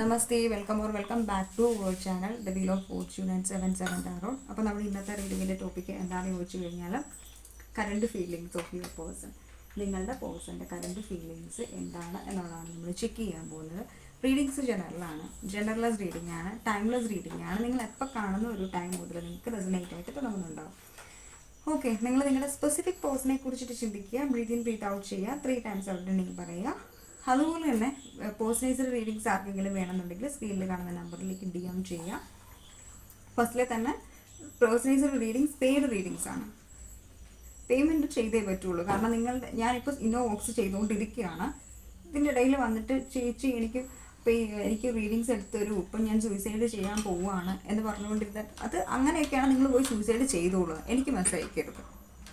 Namaste welcome or welcome back to world channel the wheel of fortune and seven seven tarot അപ്പോൾ നമ്മൾ ഇന്നത്തെ റീഡിങ്ങിന്റെ topic എന്താണെന്ന് ചോദിച്ചു കഴിഞ്ഞാൽ current feelings of your person നിങ്ങളുടെ പേഴ്സന്റെ കറണ്ട് ഫീലിങ്സ് എന്താണ് എന്നുള്ളതാണ് നമ്മൾ ചെക്ക് ചെയ്യാൻ പോകുന്നത്. റീഡിങ്സ് ജനറലാണ് ജനറലൈസ് റീഡിംഗ് ആണ്. ടൈംലെസ് റീഡിംഗ് ആണ്. നിങ്ങൾ എപ്പോൾ കാണുന്ന ഒരു ടൈം മുതൽ നിങ്ങൾക്ക് റെസിനേറ്റ് ആയിട്ട് തുടങ്ങുന്നുണ്ടാവും ഓക്കെ നിങ്ങൾ നിങ്ങളുടെ സ്പെസിഫിക് പേഴ്സണെ കുറിച്ചിട്ട് ചിന്തിക്കുക ബ്രീത്ത് ഇൻ ബ്രീത്ത് ഔട്ട് ചെയ്യുക. ത്രീ ടൈംസ് അവരുടെ നെയിം പറയുക അതുപോലെ തന്നെ പേഴ്സണൈസ്ഡ് റീഡിങ്സ് ആർക്കെങ്കിലും വേണമെന്നുണ്ടെങ്കിൽ സ്ക്രീനിൽ കാണുന്ന നമ്പറിലേക്ക് ഡി എം ചെയ്യുക ഫസ്റ്റിലെ തന്നെ പേഴ്സണൈസ്ഡ് റീഡിങ്സ് പെയ്ഡ് റീഡിങ്സ് ആണ്. പേയ്മെന്റ് ചെയ്തേ പറ്റുള്ളൂ. കാരണം നിങ്ങൾ ഞാനിപ്പോൾ ഇന്നോ ബോക്സ് ചെയ്തുകൊണ്ടിരിക്കുകയാണ്. ഇതിന്റെ ഇടയിൽ വന്നിട്ട് ചേച്ചി എനിക്ക് എനിക്ക് റീഡിങ്സ് എടുത്ത് തരൂ ഇപ്പം ഞാൻ സൂയിസൈഡ് ചെയ്യാൻ പോവുകയാണ്. എന്ന് പറഞ്ഞുകൊണ്ടിരുന്ന അത് അങ്ങനെയൊക്കെയാണ് നിങ്ങൾ പോയി സൂയിസൈഡ് ചെയ്തോളൂ എനിക്ക് മെസ്സേജ്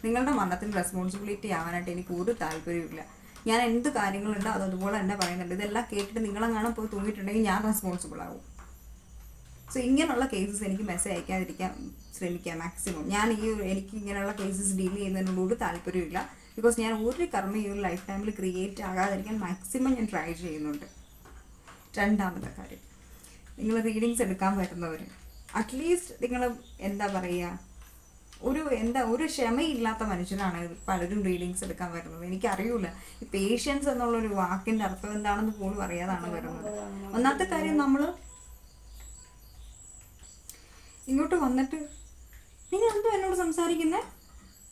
നിങ്ങളുടെ മരണത്തിന് റെസ്പോൺസിബിലിറ്റി ആവാനായിട്ട് എനിക്ക് ഒരു താല്പര്യമില്ല ഞാൻ എന്ത് കാര്യങ്ങളുണ്ടോ അത് അതുപോലെ തന്നെ പറയുന്നുണ്ട്. ഇതെല്ലാം കേട്ടിട്ട് നിങ്ങളെങ്ങാനും പോയി തൂങ്ങിയിട്ടുണ്ടെങ്കിൽ ഞാൻ റെസ്പോൺസിബിൾ ആകും സോ ഇങ്ങനെയുള്ള കേസസ് എനിക്ക് മെസ്സേജ് അയക്കാതിരിക്കാൻ ശ്രമിക്കുക മാക്സിമം ഞാൻ ഈ എനിക്ക് ഇങ്ങനെയുള്ള കേസസ് ഡീൽ ചെയ്യുന്നതിനോട് താല്പര്യമില്ല. ബിക്കോസ് ഞാൻ ഒരു കർമ്മ ഈ ഒരു ലൈഫ് ടൈമിൽ ക്രിയേറ്റ് ആകാതിരിക്കാൻ മാക്സിമം ഞാൻ ട്രൈ ചെയ്യുന്നുണ്ട്. രണ്ടാമത്തെ കാര്യം. നിങ്ങൾ റീഡിങ്സ് എടുക്കാൻ പറ്റുന്നവർ അറ്റ്ലീസ്റ്റ് നിങ്ങൾ എന്താ പറയുക ഒരു എന്താ ഒരു ക്ഷമയില്ലാത്ത മനുഷ്യനാണ് പലരും റീഡിങ്സ് എടുക്കാൻ വരുന്നത്. എനിക്കറിയൂല. ഈ പേഷ്യൻസ് എന്നുള്ളൊരു വാക്കിന്റെ അർത്ഥം എന്താണെന്ന് പോലും അറിയാതാണ് വരുന്നത്. ഒന്നാമത്തെ കാര്യം നമ്മൾ ഇങ്ങോട്ട് വന്നിട്ട് നിങ്ങൾ എന്തോ എന്നോട് സംസാരിക്കുന്നത്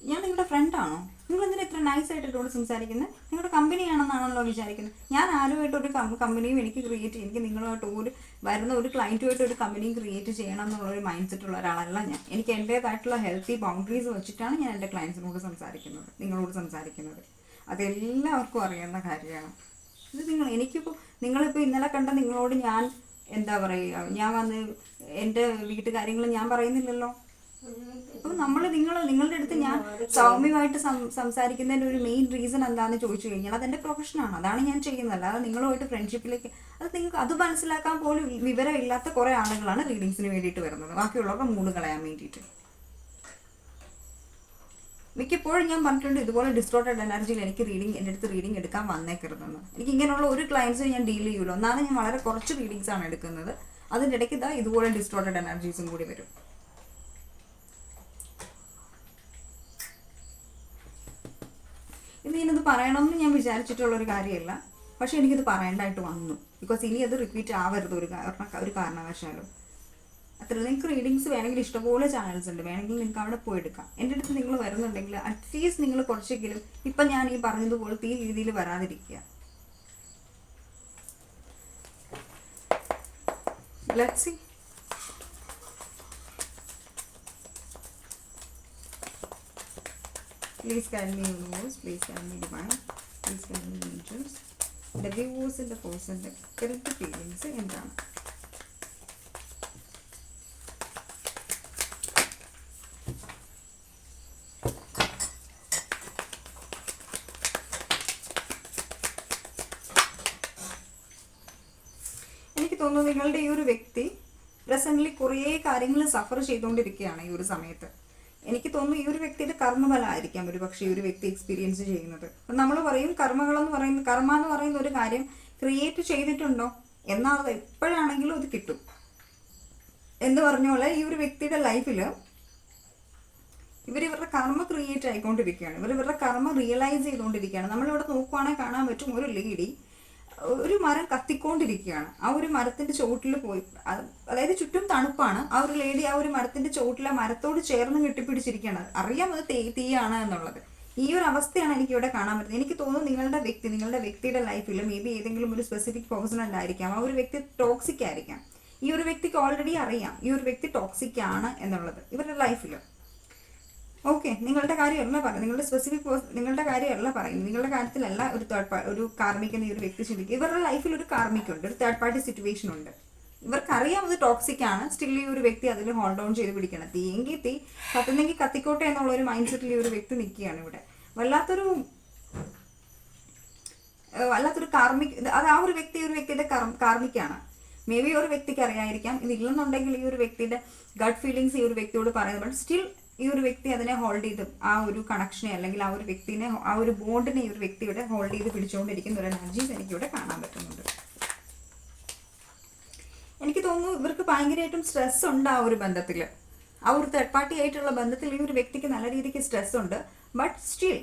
ഞാൻ നിങ്ങളുടെ ഫ്രണ്ടാണോ നിങ്ങൾ എന്തിനാ ഇത്ര നൈസ് ആയിട്ട് എന്നോട് സംസാരിക്കുന്നത് നിങ്ങളുടെ കമ്പനിയാണെന്നാണല്ലോ വിചാരിക്കുന്നത് ഞാൻ ആരുമായിട്ട് ഒരു കമ്പനിയും എനിക്ക് ക്രിയേറ്റ് എനിക്ക് നിങ്ങളുമായിട്ട് ഒരു വരുന്ന ഒരു ക്ലയന്റുമായിട്ട് ഒരു കമ്പനിയും ക്രിയേറ്റ് ചെയ്യണം എന്നുള്ള ഒരു മൈൻഡ് സെറ്റുള്ള ഒരാളല്ല ഞാൻ. എനിക്ക് എന്റേതായിട്ടുള്ള ഹെൽത്തി ബൗണ്ടറീസ് വെച്ചിട്ടാണ് ഞാൻ എന്റെ ക്ലയൻസിനോട് സംസാരിക്കുന്നത്. നിങ്ങളോട് സംസാരിക്കുന്നത്. അതെല്ലാവർക്കും അറിയുന്ന കാര്യമാണ്. ഇത് നിങ്ങൾ എനിക്കിപ്പോൾ നിങ്ങളിപ്പോൾ ഇന്നലെ കണ്ട നിങ്ങളോട് ഞാൻ എന്താ പറയുക? ഞാൻ വന്ന് എന്റെ വീട്ടുകാര്യങ്ങൾ ഞാൻ പറയുന്നില്ലല്ലോ. അപ്പോൾ നമ്മൾ നിങ്ങൾ നിങ്ങളുടെ അടുത്ത് ഞാൻ സൗമ്യമായിട്ട് സംസാരിക്കുന്നതിന്റെ ഒരു മെയിൻ റീസൺ എന്താണെന്ന് ചോദിച്ചു കഴിഞ്ഞാൽ അതെന്റെ പ്രൊഫഷനാണ് അതാണ് ഞാൻ ചെയ്യുന്നത്. അല്ലാതെ നിങ്ങളുമായിട്ട് ഫ്രണ്ട്ഷിപ്പിലേക്ക് അത് നിങ്ങൾക്ക് അത് മനസ്സിലാക്കാൻ പോലും വിവരമില്ലാത്ത കുറേ ആളുകളാണ് റീഡിങ്സിന് വേണ്ടിയിട്ട് വരുന്നത്. ബാക്കിയുള്ളവർക്ക് മൂഡ് കളയാൻ വേണ്ടിയിട്ട്. മിക്കപ്പോഴും ഞാൻ പറഞ്ഞിട്ടുണ്ട് ഇതുപോലെ ഡിസ്ട്രോട്ടഡ് എനർജിയിൽ എനിക്ക് റീഡിങ് എന്റെ അടുത്ത് റീഡിങ് എടുക്കാൻ വന്നേക്കരുതെന്ന്. എനിക്ക് ഇങ്ങനെയുള്ള ഒരു ക്ലയൻസ് ഞാൻ ഡീൽ ചെയ്യൂല. ഒന്നാണ് ഞാൻ വളരെ കുറച്ച് റീഡിങ്സ് ആണ് എടുക്കുന്നത്. അതിന്റെ ഇടയ്ക്ക് ഇതാ ഇതുപോലെ ഡിസ്ട്രോട്ടഡ് എനർജീസും കൂടി വരും. ഇത് ഞാനിത് പറയണമെന്ന് ഞാൻ വിചാരിച്ചിട്ടുള്ള ഒരു കാര്യമല്ല. പക്ഷെ എനിക്കിത് പറയേണ്ടതായിട്ട് വന്നു. ബിക്കോസ് ഇനി അത് റിപ്പീറ്റ് ആവരുത് ഒരു ഒരു കാരണവശാലും. അത്ര നിങ്ങൾക്ക് റീഡിങ്സ് വേണമെങ്കിൽ ഇഷ്ടംപോലെ ചാനൽസ് ഉണ്ട്. വേണമെങ്കിൽ നിങ്ങൾക്ക് അവിടെ പോയി എടുക്കാം. എന്റെ അടുത്ത് നിങ്ങൾ വരുന്നുണ്ടെങ്കിൽ അറ്റ്ലീസ്റ്റ് നിങ്ങൾ കുറച്ചെങ്കിലും ഇപ്പം ഞാൻ ഈ പറഞ്ഞതുപോലത്തെ ഈ രീതിയിൽ വരാതിരിക്കുക. Let Please me universe, please me divine, please me angels. The the person's correct feelings എന്താണ് എനിക്ക് തോന്നുന്നു നിങ്ങളുടെ ഈ ഒരു വ്യക്തി പ്രസന്റ്ലി കുറേ കാര്യങ്ങൾ സഫർ ചെയ്തുകൊണ്ടിരിക്കുകയാണ് ഈ ഒരു സമയത്ത് എനിക്ക് തോന്നുന്നു ഈ ഒരു വ്യക്തിയുടെ കർമ്മഫലമായിരിക്കാം ഒരു പക്ഷേ ഈ ഒരു വ്യക്തി എക്സ്പീരിയൻസ് ചെയ്യുന്നത്. അപ്പം നമ്മൾ പറയും കർമ്മകളെന്ന് പറയുന്ന കർമ്മ എന്ന് പറയുന്ന ഒരു കാര്യം ക്രിയേറ്റ് ചെയ്തിട്ടുണ്ടോ? എന്നാൽ എപ്പോഴാണെങ്കിലും അത് കിട്ടും. എന്ന് പറഞ്ഞോളെ ഈ ഒരു വ്യക്തിയുടെ ലൈഫിൽ ഇവർ കർമ്മ ക്രിയേറ്റ് ആയിക്കൊണ്ടിരിക്കുകയാണ്. ഇവർ ഇവരുടെ കർമ്മ റിയലൈസ് ചെയ്തുകൊണ്ടിരിക്കുകയാണ്. നമ്മളിവിടെ നോക്കുവാണെങ്കിൽ കാണാൻ പറ്റും ഒരു ലേഡി ഒരു മരം കത്തിക്കൊണ്ടിരിക്കുകയാണ്. ആ ഒരു മരത്തിന്റെ ചോട്ടിൽ പോയി. അതായത് ചുറ്റും തണുപ്പാണ്. ആ ഒരു ലേഡി ആ ഒരു മരത്തിന്റെ ചോട്ടിൽ ആ മരത്തോട് ചേർന്ന് കെട്ടിപ്പിടിച്ചിരിക്കുകയാണ്. അറിയാം അത് തീ തീയാണ് എന്നുള്ളത്. ഈ ഒരു അവസ്ഥയാണ് എനിക്ക് ഇവിടെ കാണാൻ പറ്റുന്നത്. എനിക്ക് തോന്നുന്നു നിങ്ങളുടെ വ്യക്തി നിങ്ങളുടെ വ്യക്തിയുടെ ലൈഫിൽ മേ ബി ഏതെങ്കിലും ഒരു സ്പെസിഫിക് പേഴ്സൺ ഉണ്ടായിരിക്കാം. ആ ഒരു വ്യക്തി ടോക്സിക് ആയിരിക്കാം. ഈ ഒരു വ്യക്തിക്ക് ഓൾറെഡി അറിയാം. ഈ ഒരു വ്യക്തി ടോക്സിക് ആണ് എന്നുള്ളത്. ഇവരുടെ ലൈഫിൽ ഓക്കെ നിങ്ങളുടെ കാര്യമല്ല പറയുന്നത് നിങ്ങളുടെ സ്പെസിഫിക് നിങ്ങളുടെ കാര്യമല്ല പറയുന്നത്. നിങ്ങളുടെ കാര്യത്തിലല്ല ഒരു തേർഡ് പാർട്ടി ഒരു കാർമിക് എന്ന ഒരു വ്യക്തി ചിന്തിക്കുക. ഇവരുടെ ലൈഫിൽ ഒരു കാർമിക് ഉണ്ട് ഒരു തേർഡ് പാർട്ടി സിറ്റുവേഷൻ ഉണ്ട്. ഇവർക്കറിയാം അത് ടോക്സിക് ആണ്. സ്റ്റിൽ ഈ ഒരു വ്യക്തി അതിൽ ഹോൾഡ് ഓൺ ചെയ്ത് പിടിക്കണം. തീയെങ്കിൽ തീ കത്തുന്നെങ്കിൽ കത്തിക്കോട്ടെ എന്നുള്ള ഒരു മൈൻഡ് സെറ്റിൽ ഈ ഒരു വ്യക്തി നിൽക്കുകയാണ് ഇവിടെ. വല്ലാത്തൊരു വല്ലാത്തൊരു കാർമിക് അത് ആ ഒരു വ്യക്തി ഒരു വ്യക്തിയുടെ കാർമിക്കാണ് മേ ബി ഒരു വ്യക്തിക്ക് അറിയായിരിക്കാം. ഇതില്ലെന്നുണ്ടെങ്കിൽ ഈ ഒരു വ്യക്തിയുടെ ഗഡ് ഫീലിങ്സ് ഈ ഒരു വ്യക്തിയോട് പറയുന്നത്. സ്റ്റിൽ ഈ ഒരു വ്യക്തി അതിനെ ഹോൾഡ് ചെയ്ത് ആ ഒരു കണക്ഷനെ അല്ലെങ്കിൽ ആ ഒരു വ്യക്തിനെ ആ ഒരു ബോണ്ടിനെ ഈ ഒരു വ്യക്തിയുടെ ഹോൾഡ് ചെയ്ത് പിടിച്ചുകൊണ്ടിരിക്കുന്ന ഒരു എനർജീസ് എനിക്കിവിടെ കാണാൻ പറ്റുന്നുണ്ട്. എനിക്ക് തോന്നുന്നു ഇവർക്ക് ഭയങ്കരമായിട്ടും സ്ട്രെസ് ഉണ്ട് ആ ഒരു ബന്ധത്തിൽ ആ ഒരു തേർഡ് പാർട്ടി ആയിട്ടുള്ള ബന്ധത്തിൽ ഈ ഒരു വ്യക്തിക്ക് നല്ല രീതിക്ക് സ്ട്രെസ് ഉണ്ട്. ബട്ട് സ്റ്റിൽ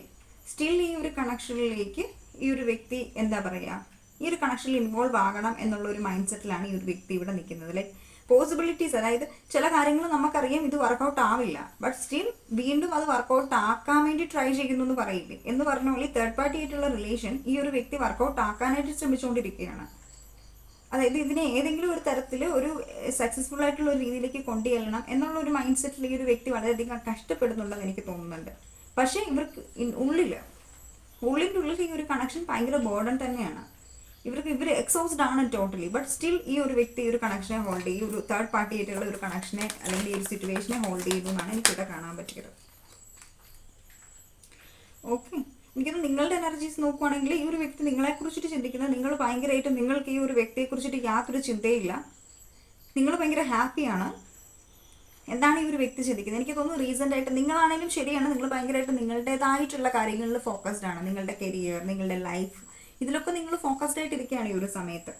സ്റ്റിൽ ഈ ഒരു കണക്ഷനിലേക്ക് ഈ ഒരു വ്യക്തി എന്താ പറയുക ഈ ഒരു കണക്ഷനിൽ ഇൻവോൾവ് ആകണം എന്നുള്ള ഒരു മൈൻഡ് സെറ്റിലാണ് ഈ ഒരു വ്യക്തി ഇവിടെ നിൽക്കുന്നത്. ലൈക്ക് പോസിബിലിറ്റീസ് അതായത് ചില കാര്യങ്ങൾ നമുക്കറിയാം ഇത് വർക്കൗട്ട് ആവില്ല. ബട്ട് സ്റ്റിൽ വീണ്ടും അത് വർക്കൗട്ട് ആക്കാൻ വേണ്ടി ട്രൈ ചെയ്യുന്നു എന്ന് പറയില്ലേ? എന്ന് പറഞ്ഞ പോലെ തേർഡ് പാർട്ടി ആയിട്ടുള്ള റിലേഷൻ ഈ ഒരു വ്യക്തി വർക്കൗട്ട് ആക്കാനായിട്ട് ശ്രമിച്ചുകൊണ്ടിരിക്കുകയാണ്. അതായത് ഇതിനെ ഏതെങ്കിലും ഒരു തരത്തിൽ ഒരു സക്സസ്ഫുൾ ആയിട്ടുള്ള ഒരു രീതിയിലേക്ക് കൊണ്ടുചെല്ലണം എന്നുള്ള ഒരു മൈൻഡ് സെറ്റിൽ ഈ ഒരു വ്യക്തി വളരെയധികം കഷ്ടപ്പെടുന്നുണ്ടെന്ന് എനിക്ക് തോന്നുന്നുണ്ട്. പക്ഷേ ഇവർക്ക് ഉള്ളിൽ ഉള്ളിന്റെ ഉള്ളിൽ ഈ ഒരു കണക്ഷൻ ഭയങ്കര ബോർഡൻ തന്നെയാണ്. ഇവർക്ക് ഇവർ എക്സോസ്ഡ് ആണ് ടോട്ടലി ബട്ട് സ്റ്റിൽ ഈ ഒരു വ്യക്തി ഒരു കണക്ഷനെ ഹോൾഡ് ചെയ്യും ഒരു തേർഡ് പാർട്ടി ആയിട്ടുള്ള ഒരു കണക്ഷനെ അല്ലെങ്കിൽ ഈ ഒരു സിറ്റുവേഷനെ ഹോൾഡ് ചെയ്യുന്നു എന്നാണ് എനിക്കിവിടെ കാണാൻ പറ്റിയത്. ഓക്കെ എനിക്കത് നിങ്ങളുടെ എനർജീസ് നോക്കുവാണെങ്കിൽ ഈ ഒരു വ്യക്തി നിങ്ങളെ കുറിച്ചിട്ട് ചിന്തിക്കുന്നത് നിങ്ങൾ ഭയങ്കരമായിട്ട് നിങ്ങൾക്ക് ഈ ഒരു വ്യക്തിയെ കുറിച്ചിട്ട് യാതൊരു ചിന്തയില്ല. നിങ്ങൾ ഭയങ്കര ഹാപ്പിയാണ് എന്താണ് ഈ ഒരു വ്യക്തി ചിന്തിക്കുന്നത്? എനിക്ക് തോന്നുന്നു റീസെന്റ് ആയിട്ട് നിങ്ങളാണെങ്കിലും ശരിയാണ്. നിങ്ങൾ ഭയങ്കരമായിട്ട് നിങ്ങളുടേതായിട്ടുള്ള കാര്യങ്ങളിൽ ഫോക്കസ്ഡ് ആണ്. നിങ്ങളുടെ കരിയർ നിങ്ങളുടെ ലൈഫ് ഇതിലൊക്കെ നിങ്ങൾ ഫോക്കസ്ഡ് ആയിട്ട് ഇരിക്കുകയാണ് ഈ ഒരു സമയത്ത്.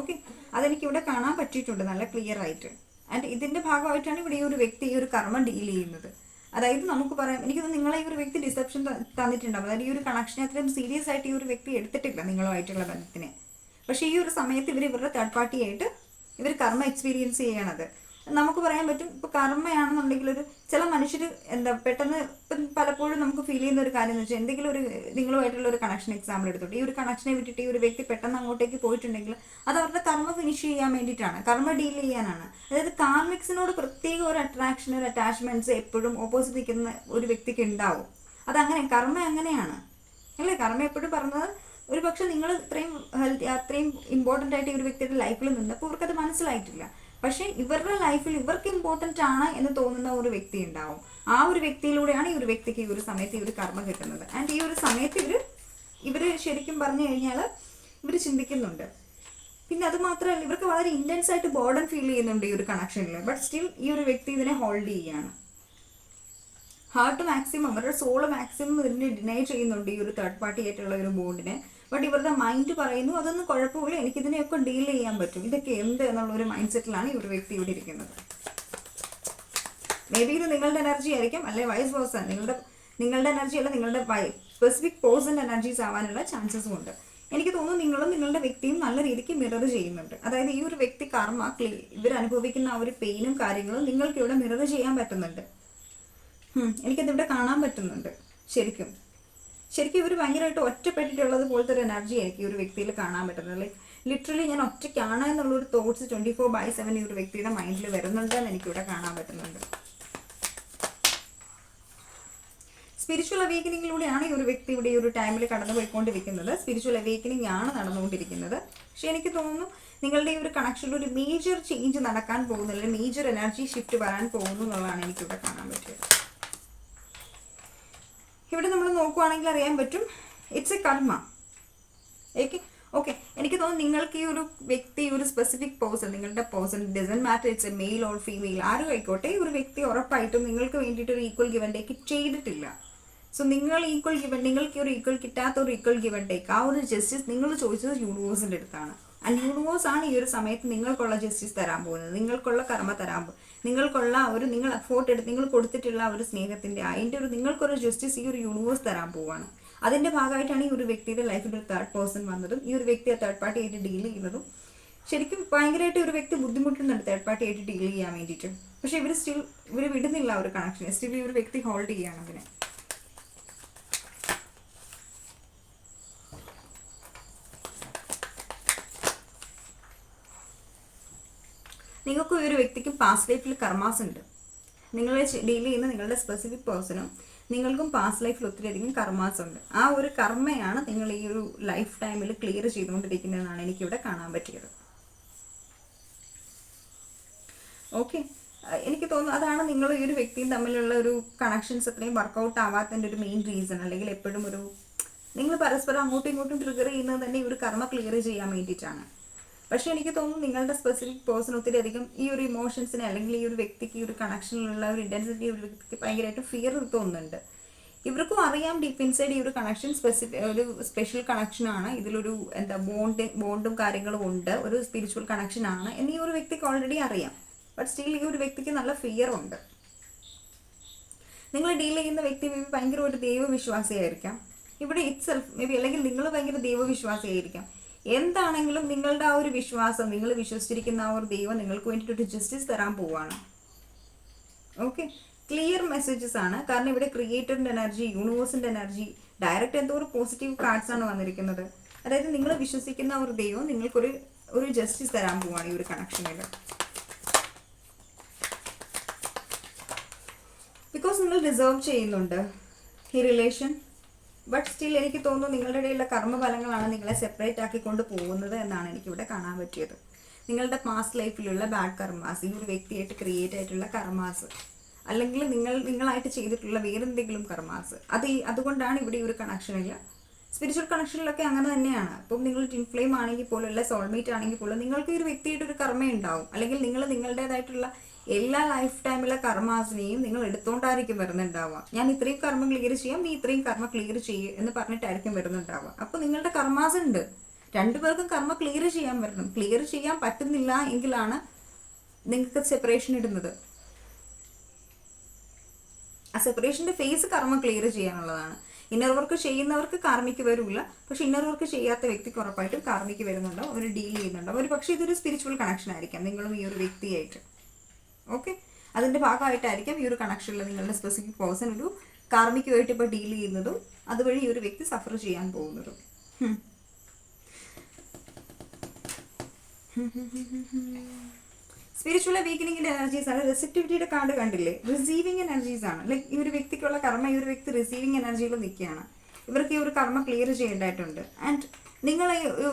ഓക്കെ അതെനിക്ക് ഇവിടെ കാണാൻ പറ്റിയിട്ടുണ്ട് നല്ല ക്ലിയർ ആയിട്ട്. ആൻഡ് ഇതിന്റെ ഭാഗമായിട്ടാണ് ഇവിടെ ഈ ഒരു വ്യക്തി ഈ ഒരു കർമ്മം ഡീൽ ചെയ്യുന്നത്. അതായത് നമുക്ക് പറയാം എനിക്ക് നിങ്ങളെ ഈ ഒരു വ്യക്തി ഡിസെപ്ഷൻ തന്നിട്ടുണ്ടാവും. അതായത് ഈ ഒരു കണക്ഷനെ അത്രയും സീരിയസ് ആയിട്ട് ഈ ഒരു വ്യക്തി എടുത്തിട്ടില്ല നിങ്ങളുമായിട്ടുള്ള ബന്ധത്തിനെ. പക്ഷേ ഈ ഒരു സമയത്ത് ഇവർ ഇവരുടെ തേർഡ് പാർട്ടി ആയിട്ട് ഇവർ കർമ്മ എക്സ്പീരിയൻസ് ചെയ്യണത്. നമുക്ക് പറയാൻ പറ്റും ഇപ്പോൾ കർമ്മയാണെന്നുണ്ടെങ്കിൽ ഒരു ചില മനുഷ്യർ എന്താ പെട്ടെന്ന് ഇപ്പൊ പലപ്പോഴും നമുക്ക് ഫീൽ ചെയ്യുന്ന ഒരു കാര്യം എന്ന് വെച്ചാൽ എന്തെങ്കിലും ഒരു നിങ്ങളുമായിട്ടുള്ള ഒരു കണക്ഷൻ എക്സാമ്പിൾ എടുത്തോട്ടെ. ഈ ഒരു കണക്ഷനെ വിട്ടിട്ട് ഈ ഒരു വ്യക്തി പെട്ടെന്ന് അങ്ങോട്ടേക്ക് പോയിട്ടുണ്ടെങ്കിൽ അത് അവരുടെ കർമ്മ ഫിനിഷ് ചെയ്യാൻ വേണ്ടിയിട്ടാണ്. കർമ്മ ഡീൽ ചെയ്യാനാണ്. അതായത് കാർമിക്സിനോട് പ്രത്യേക ഒരു അട്രാക്ഷൻ ഒരു അറ്റാച്ച്മെന്റ്സ് എപ്പോഴും ഓപ്പോസിറ്റ് നിൽക്കുന്ന ഒരു വ്യക്തിക്ക് ഉണ്ടാവും. അതങ്ങനെ കർമ്മ അങ്ങനെയാണ്. അല്ലേ? കർമ്മ എപ്പോഴും പറഞ്ഞത് ഒരു പക്ഷെ നിങ്ങൾ ഇത്രയും ഹെൽത്തി അത്രയും ഇമ്പോർട്ടന്റ് ആയിട്ട് ഈ ഒരു വ്യക്തിയുടെ ലൈഫിൽ നിന്നപ്പോൾ അവർക്കത് മനസ്സിലായിട്ടില്ല. പക്ഷേ ഇവരുടെ ലൈഫിൽ ഇവർക്ക് ഇമ്പോർട്ടന്റ് ആണ് എന്ന് തോന്നുന്ന ഒരു വ്യക്തി ഉണ്ടാവും. ആ ഒരു വ്യക്തിയിലൂടെയാണ് ഈ ഒരു വ്യക്തിക്ക് ഈ ഒരു സമയത്ത് ഈ ഒരു കർമ്മം കിട്ടുന്നത്. ആൻഡ് ഈ ഒരു സമയത്ത് ഇവർ ഇവർ ശരിക്കും പറഞ്ഞു കഴിഞ്ഞാൽ ഇവർ ചിന്തിക്കുന്നുണ്ട്. പിന്നെ അത് മാത്രമല്ല ഇവർക്ക് വളരെ ഇന്റൻസ് ആയിട്ട് ബോർഡൻ ഫീൽ ചെയ്യുന്നുണ്ട് ഈ ഒരു കണക്ഷനിൽ ബട്ട് സ്റ്റിൽ ഈ ഒരു വ്യക്തി ഇതിനെ ഹോൾഡ് ചെയ്യാണ്. ഹാർട്ട് മാക്സിമം അവരുടെ സോൾ മാക്സിമം ഇതിനെ ഡിനൈ ചെയ്യുന്നുണ്ട് ഈ ഒരു തേർഡ് പാർട്ടി ആയിട്ടുള്ള ഒരു ബോണ്ടിനെ ബട്ട് ഇവരുടെ മൈൻഡ് പറയുന്നു അതൊന്നും കുഴപ്പമില്ല എനിക്കിതിനെയൊക്കെ ഡീൽ ചെയ്യാൻ പറ്റും. ഇതൊക്കെ എന്ത് എന്നുള്ള ഒരു മൈൻഡ് സെറ്റിലാണ് ഈ ഒരു വ്യക്തി ഇവിടെ ഇരിക്കുന്നത്. മേ ബി ഇത് നിങ്ങളുടെ എനർജി ആയിരിക്കും അല്ലെ വൈസ് വേഴ്സ നിങ്ങളുടെ നിങ്ങളുടെ എനർജി അല്ല നിങ്ങളുടെ സ്പെസിഫിക് പേഴ്സൺ എനർജീസ് ആവാനുള്ള ചാൻസസും ഉണ്ട്. എനിക്ക് തോന്നുന്നു നിങ്ങളും നിങ്ങളുടെ വ്യക്തിയും നല്ല രീതിക്ക് മിറർ ചെയ്യുന്നുണ്ട്. അതായത് ഈ ഒരു വ്യക്തി കർമ്മ ക്ലീ ഇവർ അനുഭവിക്കുന്ന ആ ഒരു പെയിനും കാര്യങ്ങളും നിങ്ങൾക്ക് ഇവിടെ മിറർ ചെയ്യാൻ പറ്റുന്നുണ്ട്. എനിക്കതിവിടെ കാണാൻ പറ്റുന്നുണ്ട് ശരിക്കും. ശരിക്കും ഇവർ ഭയങ്കരമായിട്ട് ഒറ്റപ്പെട്ടിട്ടുള്ളത് പോലത്തെ ഒരു എനർജി എനിക്ക് ഒരു വ്യക്തിയിൽ കാണാൻ പറ്റുന്നത്. ലിറ്ററലി ഞാൻ ഒറ്റയ്ക്കാണ് എന്നുള്ളൊരു thoughts twenty four by seven ഈ ഒരു വ്യക്തിയുടെ മൈൻഡിൽ വരുന്നുണ്ടെന്ന് എനിക്കിവിടെ കാണാൻ പറ്റുന്നുണ്ട്. സ്പിരിച്വൽ അവേക്കനിങ്ങിലൂടെയാണ് ഈ ഒരു വ്യക്തി ഇവിടെ ഈ ഒരു ടൈമിൽ കടന്നുപോയിക്കൊണ്ടിരിക്കുന്നത്. സ്പിരിച്വൽ അവേക്കനിങ് ആണ് നടന്നുകൊണ്ടിരിക്കുന്നത്. പക്ഷെ എനിക്ക് തോന്നുന്നു നിങ്ങളുടെ ഈ ഒരു കണക്ഷനിൽ ഒരു മേജർ ചേഞ്ച് നടക്കാൻ പോകുന്നില്ല. മേജർ എനർജി ഷിഫ്റ്റ് വരാൻ പോകുന്നു എന്നുള്ളതാണ് എനിക്കിവിടെ കാണാൻ പറ്റിയത്. ഇവിടെ നമ്മൾ നോക്കുവാണെങ്കിൽ അറിയാൻ പറ്റും. It's a karma okay okay എനിക്ക് തോന്നുന്നു നിങ്ങൾക്ക് ഈ ഒരു വ്യക്തി ഒരു സ്പെസിഫിക് പേഴ്സൺ നിങ്ങളുടെ person doesn't matter it's a male or female ആരും ആയിക്കോട്ടെ ഒരു വ്യക്തി ഉറപ്പായിട്ടും നിങ്ങൾക്ക് വേണ്ടിയിട്ട് ഒരു ഈക്വൽ ഗിവൻ ടേക്ക് ചെയ്തിട്ടില്ല. സോ നിങ്ങൾ ഈക്വൽ ഗിവൻ നിങ്ങൾക്ക് ഒരു ഈക്വൽ കിട്ടാത്ത ഒരു ഈക്വൽ ഗിവൻ ടേക്ക് ആ ഒരു ജസ്റ്റിസ് നിങ്ങൾ ചോദിച്ചത് യൂണിവേഴ്സിന്റെ അടുത്താണ്. ആൻഡ് യൂണിവേഴ്സ് ആണ് ഈ ഒരു സമയത്ത് നിങ്ങൾക്കുള്ള ജസ്റ്റിസ് തരാൻ പോകുന്നത് നിങ്ങൾക്കുള്ള കർമ്മ തരാൻ പോകുന്നത്. നിങ്ങൾക്കുള്ള ഒരു നിങ്ങൾ എഫോർട്ട് എടുത്ത് നിങ്ങൾ കൊടുത്തിട്ടുള്ള ഒരു സ്നേഹത്തിന്റെ അതിന്റെ ഒരു നിങ്ങൾക്കൊരു ജസ്റ്റിസ് ഈ ഒരു യൂണിവേഴ്സ് തരാൻ പോവുകയാണ് അതിന്റെ ഭാഗമായിട്ടാണ് ഈ ഒരു വ്യക്തിയുടെ ലൈഫിൽ ഒരു തേർഡ് പേഴ്സൺ വന്നതും ഈ ഒരു വ്യക്തി തേർഡ് പാർട്ടി ആയിട്ട് ഡീൽ ചെയ്യുന്നതും. ശരിക്കും ഭയങ്കരമായിട്ട് ഒരു വ്യക്തി ബുദ്ധിമുട്ടുന്നുണ്ട് തേർഡ് പാർട്ടി ആയിട്ട് ഡീൽ ചെയ്യാൻ വേണ്ടിയിട്ട്. പക്ഷേ ഇവർ സ്റ്റിൽ ഇവർ വിടുന്നില്ല ആ ഒരു കണക്ഷൻ സ്റ്റിൽ ഈ ഒരു വ്യക്തി ഹോൾഡ് ചെയ്യുകയാണ് അതിനെ. നിങ്ങൾക്കും ഈ ഒരു വ്യക്തിക്കും പാസ്റ്റ് ലൈഫിൽ കർമാസ് ഉണ്ട്. നിങ്ങൾ ഡീൽ ചെയ്യുന്ന നിങ്ങളുടെ സ്പെസിഫിക് പേഴ്സണും നിങ്ങൾക്കും പാസ്റ്റ് ലൈഫിൽ ഒത്തിരിയധികം കർമാസ് ഉണ്ട്. ആ ഒരു കർമ്മയാണ് നിങ്ങൾ ഈ ഒരു ലൈഫ് ടൈമിൽ ക്ലിയർ ചെയ്തുകൊണ്ടിരിക്കുന്നതെന്നാണ് എനിക്കിവിടെ കാണാൻ പറ്റിയത്. ഓക്കെ എനിക്ക് തോന്നുന്നു അതാണ് നിങ്ങൾ ഈ ഒരു വ്യക്തിയും തമ്മിലുള്ള ഒരു കണക്ഷൻസ് അത്രയും വർക്കൗട്ട് ആവാത്തതിന്റെ ഒരു മെയിൻ റീസൺ അല്ലെങ്കിൽ എപ്പോഴും ഒരു നിങ്ങൾ പരസ്പരം അങ്ങോട്ടും ഇങ്ങോട്ടും ട്രിഗർ ചെയ്യുന്നത് തന്നെ ഈ ഒരു കർമ്മ ക്ലിയർ ചെയ്യാൻ വേണ്ടിയിട്ടാണ്. പക്ഷേ എനിക്ക് തോന്നുന്നു നിങ്ങളുടെ സ്പെസിഫിക് പേഴ്സൺ ഒത്തിരി അധികം ഈ ഒരു ഇമോഷൻസിനെ അല്ലെങ്കിൽ ഈ ഒരു വ്യക്തിക്ക് ഈ ഒരു കണക്ഷനിലുള്ള ഒരു ഇന്റൻസിറ്റി ഒരു വ്യക്തിക്ക് ഭയങ്കരമായിട്ട് ഫിയർ തോന്നുന്നുണ്ട്. ഇവർക്കും അറിയാം ഡീപ്പ് ഇൻസൈഡ് ഈ ഒരു കണക്ഷൻ സ്പെസിഫിക് ഒരു സ്പെഷ്യൽ കണക്ഷനാണ് ഇതിലൊരു എന്താ ബോണ്ട് ബോണ്ടും കാര്യങ്ങളും ഉണ്ട്. ഒരു സ്പിരിച്വൽ കണക്ഷനാണ് എന്ന് ഈ ഒരു വ്യക്തിക്ക് ഓൾറെഡി അറിയാം. ബട്ട് സ്റ്റിൽ ഈ ഒരു വ്യക്തിക്ക് നല്ല ഫിയർ ഉണ്ട്. നിങ്ങൾ ഡീൽ ചെയ്യുന്ന വ്യക്തി മേ ബി ഭയങ്കര ഒരു ദൈവവിശ്വാസിയായിരിക്കാം. ഇവിടെ ഇറ്റ്സെൽഫ് മേ ബി അല്ലെങ്കിൽ നിങ്ങൾ ഭയങ്കര ദൈവവിശ്വാസിയായിരിക്കാം. എന്താണെങ്കിലും നിങ്ങളുടെ ആ ഒരു വിശ്വാസം നിങ്ങൾ വിശ്വസിച്ചിരിക്കുന്ന ആ ഒരു ദൈവം നിങ്ങൾക്ക് വേണ്ടിയിട്ടൊരു ജസ്റ്റിസ് തരാൻ പോവാണ്. ഓക്കെ ക്ലിയർ മെസ്സേജസ് ആണ്. കാരണം ഇവിടെ ക്രിയേറ്ററിന്റെ എനർജി യൂണിവേഴ്സിന്റെ എനർജി ഡയറക്റ്റ് എന്തോ ഒരു പോസിറ്റീവ് കാർഡ്സ് ആണ് വന്നിരിക്കുന്നത്. അതായത് നിങ്ങൾ വിശ്വസിക്കുന്ന ഒരു ദൈവം നിങ്ങൾക്കൊരു ഒരു ജസ്റ്റിസ് തരാൻ പോവാണ് ഈ ഒരു കണക്ഷനിൽ ബിക്കോസ് നിങ്ങൾ ഡിസേർവ് ചെയ്യുന്നുണ്ട്. ഈ റിലേഷൻ ബട്ട് സ്റ്റിൽ എനിക്ക് തോന്നുന്നു നിങ്ങളുടെ ഇടയിലുള്ള കർമ്മഫലങ്ങളാണ് നിങ്ങളെ സെപ്പറേറ്റ് ആക്കിക്കൊണ്ട് പോകുന്നത് എന്നാണ് എനിക്കിവിടെ കാണാൻ പറ്റിയത്. നിങ്ങളുടെ പാസ്റ്റ് ലൈഫിലുള്ള ബാഡ് കർമാസ് ഈ ഒരു വ്യക്തിയായിട്ട് ക്രിയേറ്റ് ആയിട്ടുള്ള കർമാസ് അല്ലെങ്കിൽ നിങ്ങൾ നിങ്ങളായിട്ട് ചെയ്തിട്ടുള്ള വേറെന്തെങ്കിലും കർമാസ് അത് ഈ അതുകൊണ്ടാണ് ഇവിടെ ഈ ഒരു കണക്ഷനിൽ സ്പിരിച്വൽ കണക്ഷനിലൊക്കെ അങ്ങനെ തന്നെയാണ്. അപ്പം നിങ്ങൾ ഇൻഫ്ലെയിം ഫ്ലെയിം ആണെങ്കിൽ പോലും അല്ല സോൾമേറ്റ് ആണെങ്കിൽ പോലും നിങ്ങൾക്ക് ഒരു വ്യക്തിയായിട്ട് ഒരു കർമ്മ ഉണ്ടാവും അല്ലെങ്കിൽ നിങ്ങൾ നിങ്ങളുടേതായിട്ടുള്ള എല്ലാ ലൈഫ് ടൈമിലെ കർമാസിനെയും നിങ്ങൾ എടുത്തോണ്ടായിരിക്കും വരുന്നുണ്ടാവുക. ഞാൻ ഇത്രയും കർമ്മ ക്ലിയർ ചെയ്യാം നീ ഇത്രയും കർമ്മ ക്ലിയർ ചെയ്യും എന്ന് പറഞ്ഞിട്ടായിരിക്കും വരുന്നുണ്ടാവുക. അപ്പോൾ നിങ്ങളുടെ കർമാസ് ഉണ്ട്. രണ്ടുപേർക്കും കർമ്മ ക്ലിയർ ചെയ്യാൻ വരണം. ക്ലിയർ ചെയ്യാൻ പറ്റുന്നില്ല എങ്കിലാണ് നിങ്ങൾക്ക് സെപ്പറേഷൻ ഇടുന്നത്. ആ സെപ്പറേഷന്റെ ഫേസ് കർമ്മ ക്ലിയർ ചെയ്യാനുള്ളതാണ്. ഇന്നർ വർക്ക് ചെയ്യുന്നവർക്ക് കാർമിക്ക് വരില്ല പക്ഷെ ഇന്നർ വർക്ക് ചെയ്യാത്ത വ്യക്തിക്ക് ഉറപ്പായിട്ടും കാർമിക്ക് വരുന്നുണ്ടോ? അവർ ഡീൽ ചെയ്യുന്നുണ്ടോ? ഒരു പക്ഷേ ഇതൊരു സ്പിരിച്വൽ കണക്ഷൻ ആയിരിക്കാം നിങ്ങളും ഈ ഒരു വ്യക്തിയായിട്ട്. ഓക്കെ അതിന്റെ ഭാഗമായിട്ടായിരിക്കും ഈ ഒരു കണക്ഷനിൽ നിങ്ങളുടെ സ്പെസിഫിക് പേഴ്സൺ ഒരു കാർമികമായിട്ട് ഇപ്പോൾ ഡീൽ ചെയ്യുന്നതും അതുവഴി ഈ ഒരു വ്യക്തി സഫർ ചെയ്യാൻ പോകുന്നതും. സ്പിരിച്വൽ വീക്കനിങ്ങിന്റെ എനർജീസ് ആണ്. റെസിപ്റ്റിവിറ്റിയുടെ കാർഡ് കണ്ടില്ലേ? റിസീവിങ് എനർജീസ് ആണ്. ലൈക്ക് ഈ ഒരു വ്യക്തിക്കുള്ള കർമ്മ ഈ ഒരു വ്യക്തി റിസീവിങ് എനർജിയിൽ നിൽക്കുകയാണ്. ഇവർക്ക് ഈ ഒരു കർമ്മ ക്ലിയർ ചെയ്യേണ്ടതായിട്ടുണ്ട്. ആൻഡ് നിങ്ങൾ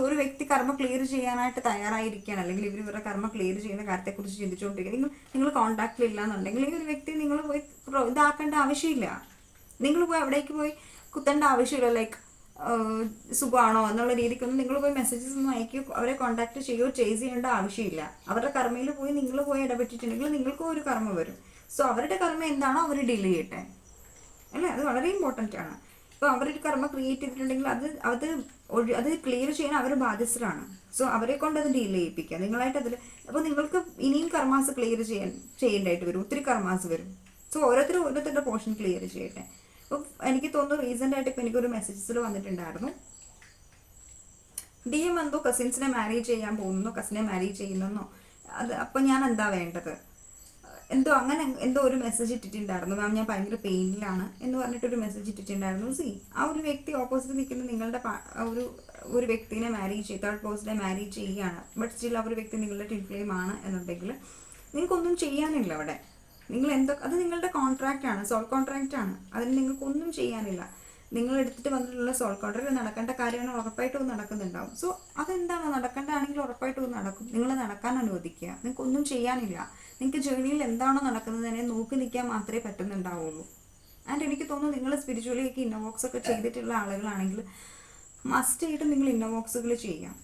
ഒരു വ്യക്തി കർമ്മ ക്ലിയർ ചെയ്യാനായിട്ട് തയ്യാറായിരിക്കുകയാണ്. അല്ലെങ്കിൽ ഇവർ ഇവരുടെ കർമ്മ ക്ലിയർ ചെയ്യുന്ന കാര്യത്തെക്കുറിച്ച് ചിന്തിച്ചുകൊണ്ടിരിക്കുക. നിങ്ങൾ നിങ്ങൾ കോൺടാക്റ്റിൽ ഇല്ല എന്നുണ്ടെങ്കിൽ ഈ ഒരു വ്യക്തി നിങ്ങൾ പോയി ഇതാക്കേണ്ട ആവശ്യമില്ല. നിങ്ങൾ പോയി അവിടേക്ക് പോയി കുത്തേണ്ട ആവശ്യമില്ല. ലൈക്ക് സുഖമാണോ എന്നുള്ള രീതിക്കൊന്നും നിങ്ങൾ പോയി മെസ്സേജസ് ഒന്നും അയക്കുകയോ അവരെ കോണ്ടാക്ട് ചെയ്യുകയോ ചേസ് ചെയ്യേണ്ട ആവശ്യമില്ല. അവരുടെ കർമ്മയിൽ പോയി നിങ്ങൾ പോയി ഇടപെട്ടിട്ടുണ്ടെങ്കിൽ നിങ്ങൾക്കും ഒരു കർമ്മ വരും. സോ അവരുടെ കർമ്മ എന്താണോ അവർ ഡീൽ ചെയ്യട്ടെ. അല്ലേ? അത് വളരെ ഇമ്പോർട്ടന്റ് ആണ്. ഇപ്പോൾ അവരൊരു കർമ്മ ക്രിയേറ്റ് ചെയ്തിട്ടുണ്ടെങ്കിൽ അത് അത് അത് ക്ലിയർ ചെയ്യാൻ അവർ ബാധ്യസ്ഥരാണ്. സോ അവരെ കൊണ്ട് അത് ഡീൽ ചെയ്യിപ്പിക്കുക. നിങ്ങളായിട്ട് അതിൽ അപ്പോൾ നിങ്ങൾക്ക് ഇനിയും കർമാസ് ക്ലിയർ ചെയ്യാൻ ചെയ്യേണ്ടതായിട്ട് വരും. ഒത്തിരി കർമാസ് വരും. സോ ഓരോരുത്തരും ഓരോരുത്തരുടെ പോർഷൻ ക്ലിയർ ചെയ്യട്ടെ. അപ്പോൾ എനിക്ക് തോന്നുന്നു റീസെന്റ് ആയിട്ട് ഇപ്പോൾ എനിക്കൊരു മെസ്സേജസിൽ വന്നിട്ടുണ്ടായിരുന്നു. ഡി എം എന്തോ കസിൻസിനെ മാരേജ് ചെയ്യാൻ പോകുന്നോ കസിനെ മാരേജ് ചെയ്യുന്നോ അത് അപ്പോൾ ഞാൻ എന്താ വേണ്ടത്? എന്തോ അങ്ങനെ എന്തോ ഒരു മെസ്സേജ് ഇട്ടിട്ടുണ്ടായിരുന്നു. മാം ഞാൻ ഭയങ്കര പെയിനിലാണ് എന്ന് പറഞ്ഞിട്ടൊരു മെസ്സേജ് ഇട്ടിട്ടുണ്ടായിരുന്നു. സി ആ ഒരു വ്യക്തി ഓപ്പോസിറ്റ് നിൽക്കുന്ന നിങ്ങളുടെ ഒരു ഒരു വ്യക്തിനെ മാരേജ് ചെയ്ത് തേർഡ് പേഴ്സണെ മാരേജ് ചെയ്യുകയാണ്. ബട്ട് സ്റ്റിൽ ആ ഒരു വ്യക്തി നിങ്ങളുടെ ടിൻ ഫ്ലെയിം ആണ് എന്നുണ്ടെങ്കിൽ നിങ്ങൾക്കൊന്നും ചെയ്യാനില്ല അവിടെ. നിങ്ങൾ എന്തോ അത് നിങ്ങളുടെ കോൺട്രാക്റ്റ് ആണ് സോൾ കോൺട്രാക്റ്റ് ആണ്. അതിന് നിങ്ങൾക്കൊന്നും ചെയ്യാനില്ല. നിങ്ങൾ എടുത്തിട്ട് വന്നിട്ടുള്ള സോൾ കോൺട്രാക്ട് നടക്കേണ്ട കാര്യമാണ് ഉറപ്പായിട്ടും നടക്കുന്നുണ്ടാവും. സോ അതെന്താണ്? നടക്കേണ്ടതാണെങ്കിൽ ഉറപ്പായിട്ടും നടക്കും. നിങ്ങൾ നടക്കാൻ അനുവദിക്കുക. നിങ്ങൾക്ക് ഒന്നും ചെയ്യാനില്ല. നിങ്ങൾക്ക് ജേണിയിൽ എന്താണോ നടക്കുന്നതിനെ നോക്കി നിൽക്കാൻ മാത്രമേ പറ്റുന്നുണ്ടാവുള്ളൂ. ആൻഡ് എനിക്ക് തോന്നുന്നു നിങ്ങൾ സ്പിരിച്വലി ഒക്കെ ഇന്നോവോക്സ് ഒക്കെ ചെയ്തിട്ടുള്ള ആളുകളാണെങ്കിൽ മസ്റ്റ് ആയിട്ട് നിങ്ങൾ ഇന്നോവോക്സുകൾ ചെയ്യാം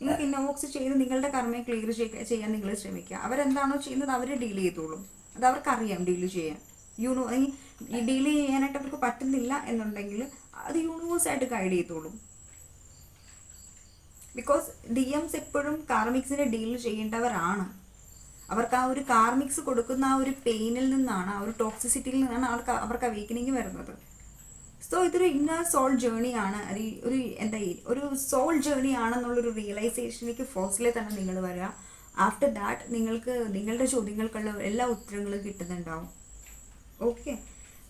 നിങ്ങൾക്ക് ഇന്നോവോക്സ് ചെയ്ത് നിങ്ങളുടെ കർമ്മയെ ക്ലിയർ ചെയ്യാൻ നിങ്ങൾ ശ്രമിക്കുക. അവരെന്താണോ ചെയ്യുന്നത് അവർ ഡീൽ ചെയ്തോളും. അത് അവർക്കറിയാം ഡീൽ ചെയ്യാൻ. യൂണോ ഈ ഡീൽ ചെയ്യാനായിട്ട് അവർക്ക് പറ്റുന്നില്ല എന്നുണ്ടെങ്കിൽ അത് യൂണിവേഴ്സായിട്ട് ഗൈഡ് ചെയ്തോളും. ബിക്കോസ് ഡി എംസ് എപ്പോഴും കാർമിക്സിനെ ഡീൽ ചെയ്യേണ്ടവരാണ്. അവർക്ക് ആ ഒരു കാർമിക്സ് കൊടുക്കുന്ന ആ ഒരു പെയിനിൽ നിന്നാണ് ആ ഒരു ടോക്സിസിറ്റിയിൽ നിന്നാണ് അവർക്ക് അവർക്ക് അവേക്കനിങ് വരുന്നത്. സോ ഇതൊരു ഇന്നർ സോൾ ജേണി ആണ്. അത് ഒരു എന്താ ഒരു സോൾ ജേണി ആണെന്നുള്ളൊരു റിയലൈസേഷനിലേക്ക് ഫസ്റ്റ്ലേ തന്നെ നിങ്ങൾ വരിക ആഫ്റ്റർ ദാറ്റ് നിങ്ങൾക്ക് നിങ്ങളുടെ ചോദ്യങ്ങൾക്കുള്ള എല്ലാ ഉത്തരങ്ങളും കിട്ടുന്നുണ്ടാവും. ഓക്കെ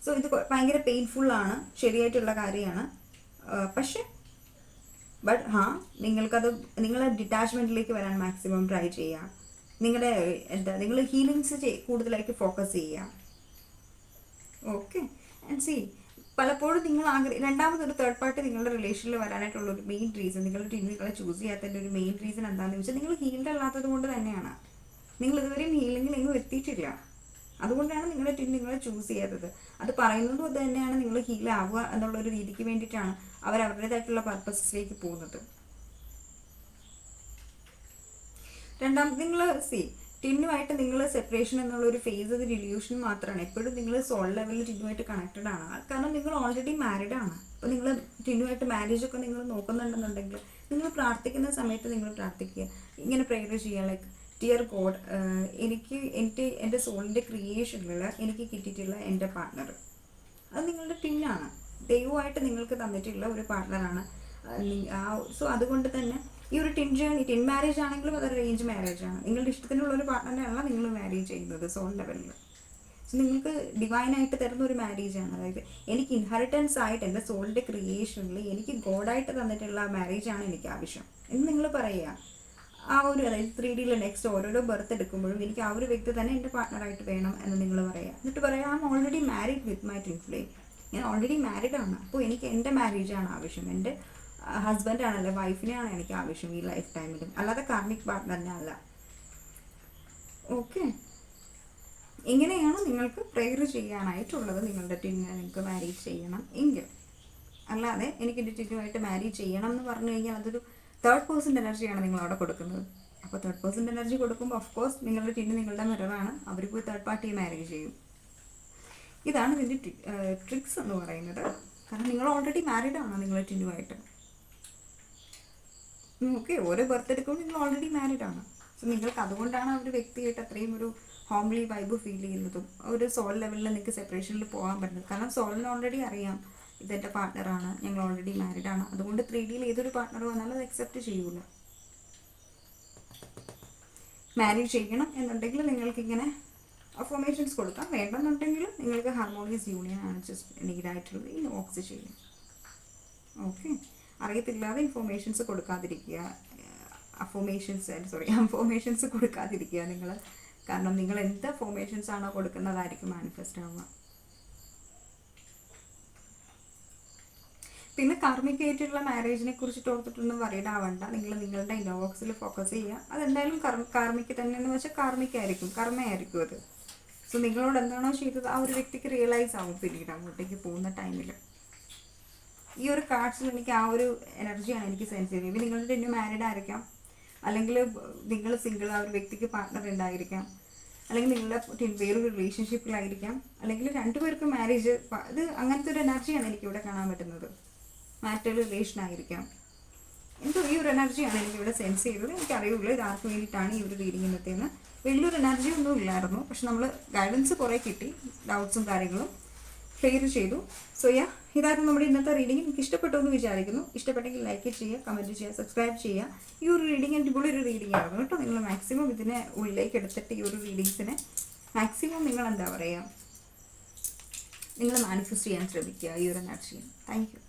സോ ഇത് ഭയങ്കര പെയിൻഫുള്ളാണ് ശരിയായിട്ടുള്ള കാര്യമാണ്. പക്ഷേ ബട്ട് ഹാ നിങ്ങൾക്കത് നിങ്ങളെ ഡിറ്റാച്ച്മെന്റിലേക്ക് വരാൻ മാക്സിമം ട്രൈ ചെയ്യുക നിങ്ങളുടെ എന്താ നിങ്ങൾ ഹീലിങ്സ് കൂടുതലായിട്ട് ഫോക്കസ് ചെയ്യുക ഓക്കെ ആൻഡ് സി പലപ്പോഴും നിങ്ങൾ ആഗ്രഹം രണ്ടാമതൊരു തേർഡ് പാർട്ടി നിങ്ങളുടെ റിലേഷനിൽ വരാനായിട്ടുള്ള ഒരു മെയിൻ റീസൺ നിങ്ങളുടെ ടീം നിങ്ങളെ ചൂസ് ചെയ്യാത്തതിന്റെ ഒരു മെയിൻ റീസൺ എന്താണെന്ന് വെച്ചാൽ നിങ്ങൾ ഹീൽഡ് അല്ലാത്തത് കൊണ്ട് തന്നെയാണ്. നിങ്ങൾ ഇതുവരെയും ഹീലിംഗിൽ എങ്ങും എത്തിയിട്ടില്ല. അതുകൊണ്ടാണ് നിങ്ങളുടെ ടീം നിങ്ങളെ ചൂസ് ചെയ്തത്. അത് പറയുന്നത് അത് തന്നെയാണ്. നിങ്ങൾ ഹീൽ ആവുക എന്നുള്ള ഒരു രീതിക്ക് വേണ്ടിയിട്ടാണ് അവർ അവരുടേതായിട്ടുള്ള പർപ്പസസിലേക്ക് പോകുന്നത്. രണ്ടാമത് നിങ്ങൾ സി ടിന്നുമായിട്ട് നിങ്ങൾ സെപ്പറേഷൻ എന്നുള്ള ഒരു ഫേസ് ഒരു റിലൂഷൻ മാത്രമാണ്. എപ്പോഴും നിങ്ങൾ സോൾ ലെവലിൽ ടിന്നുമായിട്ട് കണക്റ്റഡ് ആണ്. കാരണം നിങ്ങൾ ഓൾറെഡി മാരീഡ് ആണ്. അപ്പോൾ നിങ്ങൾ ടിന്നുമായിട്ട് മാരേജ് ഒക്കെ നിങ്ങൾ നോക്കുന്നുണ്ടെന്നുണ്ടെങ്കിൽ നിങ്ങൾ പ്രാർത്ഥിക്കുന്ന സമയത്ത് നിങ്ങൾ പ്രാർത്ഥിക്കുക. ഇങ്ങനെ പ്രെയർ ചെയ്യുക. ലൈക്ക് ഡിയർ ഗോഡ് എനിക്ക് എന്റെ എന്റെ സോളിന്റെ ക്രിയേഷനിൽ എനിക്ക് കിട്ടിയിട്ടുള്ള എന്റെ പാർട്ണർ അത് നിങ്ങളുടെ പിന്നാണ്. ദൈവമായിട്ട് നിങ്ങൾക്ക് തന്നിട്ടുള്ള ഒരു പാർട്ട്ണറാണ് സോ അതുകൊണ്ട് തന്നെ ഈ ഒരു ടിൻ ജേണി ടിൻ മാരേജ് ആണെങ്കിലും അത് റേഞ്ച് മാരേജ് ആണ്. നിങ്ങളുടെ ഇഷ്ടത്തിനുള്ള ഒരു പാർട്ട്ണറിനെയല്ല നിങ്ങൾ മാരേജ് ചെയ്യുന്നത് സോൾ ലെവലിൽ സോ നിങ്ങൾക്ക് ഡിവൈനായിട്ട് തരുന്ന ഒരു മാരേജ് ആണ്. അതായത് എനിക്ക് ഇൻഹെറിറ്റൻസ് ആയിട്ട് എന്റെ സോളിന്റെ ക്രിയേഷനിൽ എനിക്ക് ഗോഡായിട്ട് തന്നിട്ടുള്ള മാരേജ് ആണ് എനിക്ക് ആവശ്യം. എന്ന് നിങ്ങൾ പറയുക. ആ ഒരു ത്രീ ഡിയിൽ നെക്സ്റ്റ് ഓരോരോ ബർത്ത് എടുക്കുമ്പോഴും എനിക്ക് ആ ഒരു വ്യക്തി തന്നെ എന്റെ പാർട്ണറായിട്ട് വേണം എന്ന് നിങ്ങൾ പറയുക എന്നിട്ട് പറയാം I'm already married with my twin flame ഞാൻ ഓൾറെഡി മാരീഡ് ആണ്. അപ്പോൾ എനിക്ക് എന്റെ മാരേജാണ് ആവശ്യം. എന്റെ ഹസ്ബൻഡാണ് അല്ലെ വൈഫിനെയാണ് എനിക്ക് ആവശ്യം ഈ ലൈഫ് ടൈമിലും അല്ലാതെ കാർമിക് പാർട്ട്ണറിനെ അല്ല. ഓക്കെ ഇങ്ങനെയാണ് നിങ്ങൾക്ക് പ്രെയർ ചെയ്യാനായിട്ടുള്ളത്. നിങ്ങളുടെ ടിന്നെ നിങ്ങൾക്ക് മാരേജ് ചെയ്യണം എങ്കിൽ. അല്ലാതെ എനിക്ക് എന്റെ ടിന്നുമായിട്ട് മാരേജ് ചെയ്യണം എന്ന് പറഞ്ഞു കഴിഞ്ഞാൽ അതൊരു തേർഡ് പേഴ്സന്റെ എനർജിയാണ് നിങ്ങൾ അവിടെ കൊടുക്കുന്നത്. അപ്പോൾ തേർഡ് പേഴ്സന്റെ എനർജി കൊടുക്കുമ്പോൾ ഓഫ് കോഴ്സ് നിങ്ങളുടെ ടീം നിങ്ങളുടെ മിററാണ് അവർ പോയി തേർഡ് പാർട്ടിയെ മാരേജ് ചെയ്യും. ഇതാണ് ഇതിന്റെ ട്രിക്സ് എന്ന് പറയുന്നത്. കാരണം നിങ്ങൾ ഓൾറെഡി മാരീഡ് ആണ് നിങ്ങളുടെ ടിന്നുമായിട്ട് ഓക്കെ ഓരോ ബർത്ത് എടുക്കുമ്പോൾ നിങ്ങൾ ഓൾറെഡി മാരീഡ് ആണ്. സോ നിങ്ങൾക്ക് അതുകൊണ്ടാണ് ആ ഒരു വ്യക്തിയായിട്ട് അത്രയും ഒരു ഹോംലി വൈബ് ഫീൽ ചെയ്യുന്നതും ഒരു സോൾ ലെവലിൽ നിങ്ങൾക്ക് സെപ്പറേഷനിൽ പോകാൻ പറ്റുന്നത്. കാരണം സോളിന് ഓൾറെഡി അറിയാം. ഇതെന്റെ പാർട്ട്ണറാണ് ഞങ്ങൾ ഓൾറെഡി മാരീഡ് ആണ്. അതുകൊണ്ട് ത്രീ ഡിയിൽ ഏതൊരു പാർട്ട്ണർ വന്നാലും അത് അക്സെപ്റ്റ് ചെയ്യൂല. മാരേജ് ചെയ്യണം എന്നുണ്ടെങ്കിൽ നിങ്ങൾക്ക് ഇങ്ങനെ അഫോമേഷൻസ് കൊടുക്കാം. വേണ്ടെന്നുണ്ടെങ്കിൽ നിങ്ങൾക്ക് ഹാർമോണിയസ് യൂണിയൻ ആണ് ജസ്റ്റ് നീഡായിട്ടുള്ളത് ഈ ഓക്സ് ചെയ്യും ഓക്കെ അറിയത്തില്ലാതെ ഇൻഫോർമേഷൻസ് കൊടുക്കാതിരിക്കുക. അഫോമേഷൻസ് സോറി അഫോമേഷൻസ് കൊടുക്കാതിരിക്കുക നിങ്ങൾ. കാരണം നിങ്ങൾ എന്ത് ഫോർമേഷൻസ് ആണോ കൊടുക്കുന്നതായിരിക്കും മാനിഫെസ്റ്റ് ആവുക. പിന്നെ കാർമികമായിട്ടുള്ള മാരേജിനെ കുറിച്ചിട്ട് ഓർത്തിട്ടൊന്നും വറീഡ് ആവണ്ട നിങ്ങൾ നിങ്ങളുടെ ഇന്നോബോക്സിൽ ഫോക്കസ് ചെയ്യുക. അതെന്തായാലും കാർമിക്ക് തന്നെ എന്ന് വെച്ചാൽ കാർമിക്കായിരിക്കും കർമ്മയായിരിക്കും അത്. സോ നിങ്ങളോട് എന്താണോ ചെയ്തത് ആ ഒരു വ്യക്തിക്ക് റിയലൈസ് ആവും പിന്നീട് അങ്ങോട്ടേക്ക് പോകുന്ന ടൈമിൽ ഈ ഒരു കാർഡ്സിൽ എനിക്ക് ആ ഒരു എനർജിയാണ് എനിക്ക് സെൻസ് ചെയ്യുന്നത്. ഇനി നിങ്ങളുടെ ഇനി മാരീഡ് ആയിരിക്കാം. അല്ലെങ്കിൽ നിങ്ങൾ സിംഗിൾ ആ ഒരു വ്യക്തിക്ക് പാർട്ണർ ഉണ്ടായിരിക്കാം. അല്ലെങ്കിൽ നിങ്ങളുടെ വേറൊരു റിലേഷൻഷിപ്പിലായിരിക്കാം അല്ലെങ്കിൽ രണ്ടുപേർക്കും മാരേജ് ഇത് അങ്ങനത്തെ ഒരു എനർജിയാണ് എനിക്കിവിടെ കാണാൻ പറ്റുന്നത്. മാറ്റൽ റിലേഷൻ ആയിരിക്കാം. എന്തോ ഈ ഒരു എനർജിയാണ് എനിക്കിവിടെ സെൻസ് ചെയ്തത്. എനിക്കറിയുള്ളൂ ഇത് ആർക്ക് വേണ്ടിയിട്ടാണ് ഈ ഒരു റീഡിംഗ് ഇന്നത്തേന്ന്. വലിയൊരു എനർജി ഒന്നും ഇല്ലായിരുന്നു. പക്ഷെ നമ്മൾ ഗൈഡൻസ് കുറേ കിട്ടി. ഡൗട്ട്സും കാര്യങ്ങളും ക്ലിയർ ചെയ്തു. സോ യാ ഇതായിരുന്നു നമ്മുടെ ഇന്നത്തെ റീഡിംഗ് എനിക്ക് ഇഷ്ടപ്പെട്ടു എന്ന് വിചാരിക്കുന്നു. ഇഷ്ടപ്പെട്ടെങ്കിൽ ലൈക്ക് ചെയ്യുക കമന്റ് ചെയ്യുക സബ്സ്ക്രൈബ് ചെയ്യുക. ഈ ഒരു റീഡിംഗ് അടിപൊളി ഒരു റീഡിംഗ് ആയിരുന്നു കേട്ടോ. നിങ്ങൾ മാക്സിമം ഇതിനെ ഉള്ളിലേക്ക് എടുത്തിട്ട് ഈ ഒരു റീഡിങ്സിനെ മാക്സിമം നിങ്ങൾ എന്താ പറയുക നിങ്ങൾ മാനിഫെസ്റ്റ് ചെയ്യാൻ ശ്രമിക്കുക ഈ ഒരു എനർജിയും താങ്ക് യു